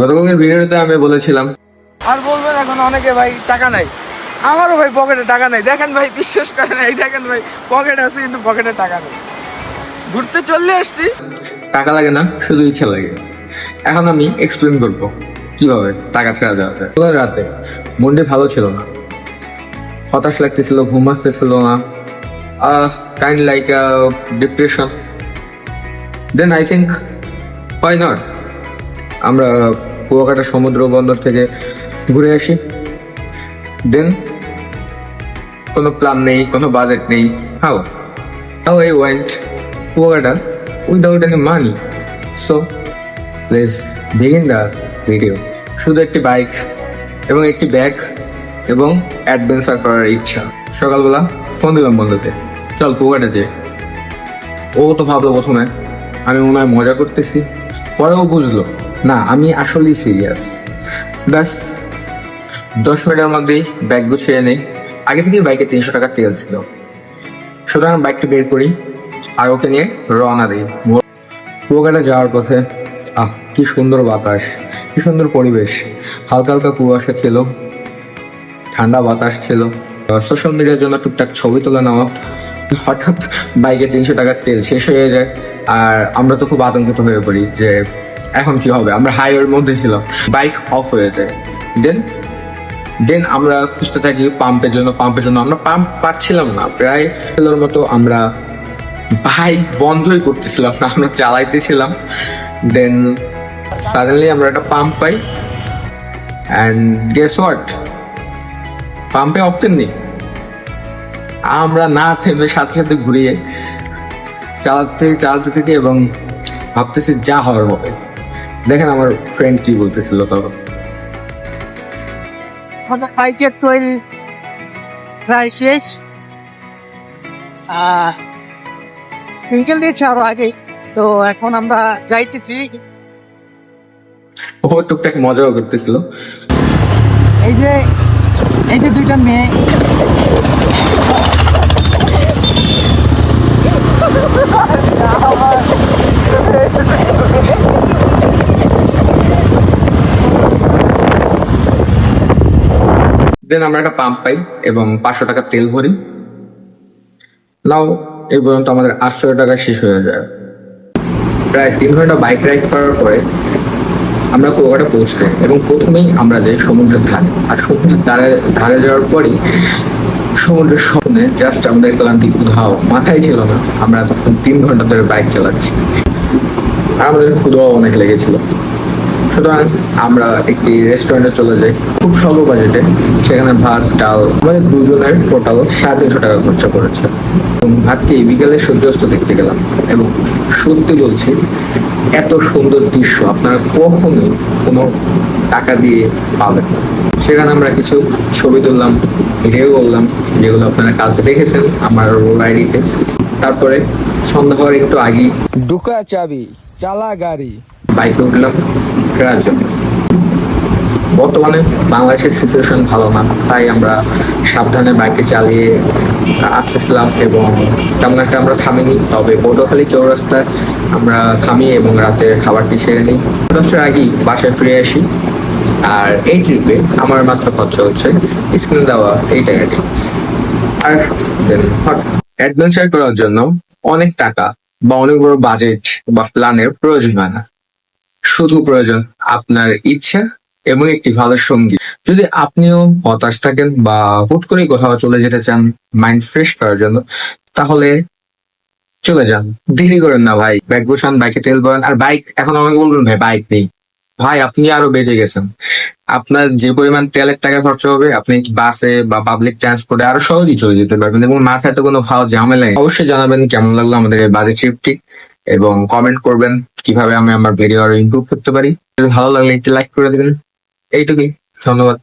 গতকালের ভিডিওতে আমি বলেছিলাম। আর বলবেন এখন অনেকে ভাই টাকা নাই। আমারও ভাই পকেটে টাকা নাই। দেখেন ভাই বিশ্বাস করেন এই দেখেন ভাই পকেটে আছে কিন্তু পকেটে টাকা নেই। ঘুরতে চলে আসছি। টাকা লাগে না শুধু ইচ্ছা লাগে। এখন আমি এক্সপ্লেন করব কীভাবে টাকা ছাড়া যাওয়া যায়। রাতে মনটি ভালো ছিল না। হতাশ লাগতেছিল ঘুম আসতেছিল না। Kind like depression then I think হয় নট আমরা কুয়াকাটা সমুদ্র বন্দর থেকে ঘুরে আসি। দেন কোনো প্ল্যান নেই, কোনো বাজেট নেই। How how I went Kuakata without any money so please begin the video শুধু একটি বাইক এবং একটি ব্যাগ এবং অ্যাডভেঞ্চার করার ইচ্ছা। সকালবেলা ফোন দিলাম বন্ধুকে, চল কুয়াকাটা যে ও তো ভাবলো প্রথমে, আমি মনে হয় মজা করতেছি। পরেও বুঝলো না, আমি আসলেই সিরিয়াস ব্যাস, দশ মিনিটের মধ্যেই ব্যাগ গুছিয়ে নেই। আগে থেকেই বাইকে তিনশো টাকার তেল ছিল। সুতরাং বাইকটা বের করি আর ওকে নিয়ে রওনা দিই। কুয়াকাটা যাওয়ার পথে, আহ, কি সুন্দর বাতাস, কি সুন্দর পরিবেশ। হালকা হালকা কুয়াশা ছিল, ঠান্ডা বাতাস ছিল। সোশ্যাল মিডিয়ার জন্য টুকটাক ছবি তুলে নেওয়া। হঠাৎ বাইকে তিনশো টাকার তেল শেষ হয়ে যায়। আর আমরা তো খুব আতঙ্কিত হয়ে পড়ি যে এখন কি হবে? আমরা হাইওয়ের মধ্যে ছিলাম। বাইক অফ হয়ে যায়। দেন দেন আমরা খুঁজতে থাকি পাম্পের জন্য পাম্পের জন্য। আমরা পাম্প পাচ্ছিলাম না। প্রায় মতো আমরা বাইক বন্ধই করতেছিলাম না। আমরা চালাইতেছিলাম। দেন সাডেনলি আমরা একটা পাম্প পাই। অ্যান্ড গেস হোয়াট পাম্পে অপটেন নেই। আমরা না থেমে সাথে সাথে ঘুরিয়ে চালাতে চালাতে থেকে এবং ভাবতেছি যা হওয়ার হবে। দেখেন আমার ফ্রেন্ড কি বলতেছিল তখন আমাদের বাইকের তৈরি প্রায় শেষ। সিঙ্গেল দিয়েছে আরও আগে তো এখন আমরা যাইতেছি। ও টুকটাক মজাও করতেছিল। এই যে এই যে দুইটা মেয়ে। দেন আমরা একটা পাম্প পাই এবং পাঁচশো টাকা তেল ভরি। নাও, এই পর্যন্ত আমাদের আটশো টাকা শেষ হয়ে যায়। প্রায় তিন ঘণ্টা বাইক রাইড করার পরে আমরা কুয়াকাটা পৌঁছাই এবং প্রথমেই আমরা যাই সমুদ্রের ধারে। আর সমুদ্রের ধারে ধারে যাওয়ার পরেই সমুদ্রের স্বপ্নে জাস্ট আমাদের ক্লান্তি কোথাও মাথায় ছিল না। আমরা তখন তিন ঘণ্টা ধরে বাইক চালাচ্ছি। আমাদের ক্ষুদাও অনেক লেগেছিল। সুতরাং আমরা একটি রেস্টুরেন্টে চলে যাই, খুব স্বল্প বাজেটে সেখানে ভাত, ডাল, আমাদের দুজনের টোটাল সাড়ে তিনশো টাকা খরচা করেছে এবং ভাতকে বিকালে সূর্যাস্ত দেখতে গেলাম এবং সত্যি বলছি, এত সুন্দর দৃশ্য আপনারা কখনোই কোনো টাকা দিয়ে পাবেন না। সেখানে আমরা কিছু ছবি তুললাম ভিডিও করলাম, যেগুলো আপনারা কালকে দেখেছেন আমার আইডিতে তারপরে সন্ধ্যা হওয়ার একটু আগেই। ঢুকা চাবি, চালা গাড়ি। বাইকে উঠলাম ফেরার জন্য। বর্তমানে বাংলাদেশের সিচুয়েশন ভালো না, তাই আমরা সাবধানে বাইকে চালিয়ে আসতেছিলাম এবং তেমন একটা আমরা থামিনি। তবে পটুয়াখালী চৌরাস্তায় আমরা থামি এবং রাতের খাবারটি সেরে নিই। দশটার আগেই বাসায় ফিরে আসি। আর এই ট্রিপে আমার মাত্র খরচা হচ্ছে স্ক্রিনে দেওয়া এই টাকাটি। আর অ্যাডভেঞ্চার করার জন্য অনেক টাকা বা অনেক বড় বাজেট বা প্ল্যানের প্রয়োজন হয় না। শুধু প্রয়োজন আপনার ইচ্ছা এবং একটি ভালো সঙ্গী। যদি আপনিও হতাশ থাকেন বা হুট করে কোথাও চলে যেতে চান, মাইন্ড ফ্রেশ করার জন্য, তাহলে চলে যান। দেরি করেন না ভাই। ব্যাগ গোছান, বাইকে তেল ভরান। আর বাইক, এখন আমাকে বলবেন ভাই, বাইক নেই। ভাই, আপনি আরও বেঁচে গেছেন। আপনার যে পরিমাণ তেলের টাকা খরচা হবে, আপনি বাসে বা পাবলিক ট্রান্সপোর্টে আরও সহজেই চলে যেতে পারবেন? এবং মাথায় তো কোনো ভাও ঝামেলা। অবশ্যই জানাবেন কেমন লাগল আমাদের বাজেট ট্রিপটি এবং কমেন্ট করবেন কীভাবে আমি আমার ভিডিও আরও ইমপ্রুভ করতে পারি। ভালো লাগলে একটি লাইক করে দেবেন। এইটুকুই। ধন্যবাদ।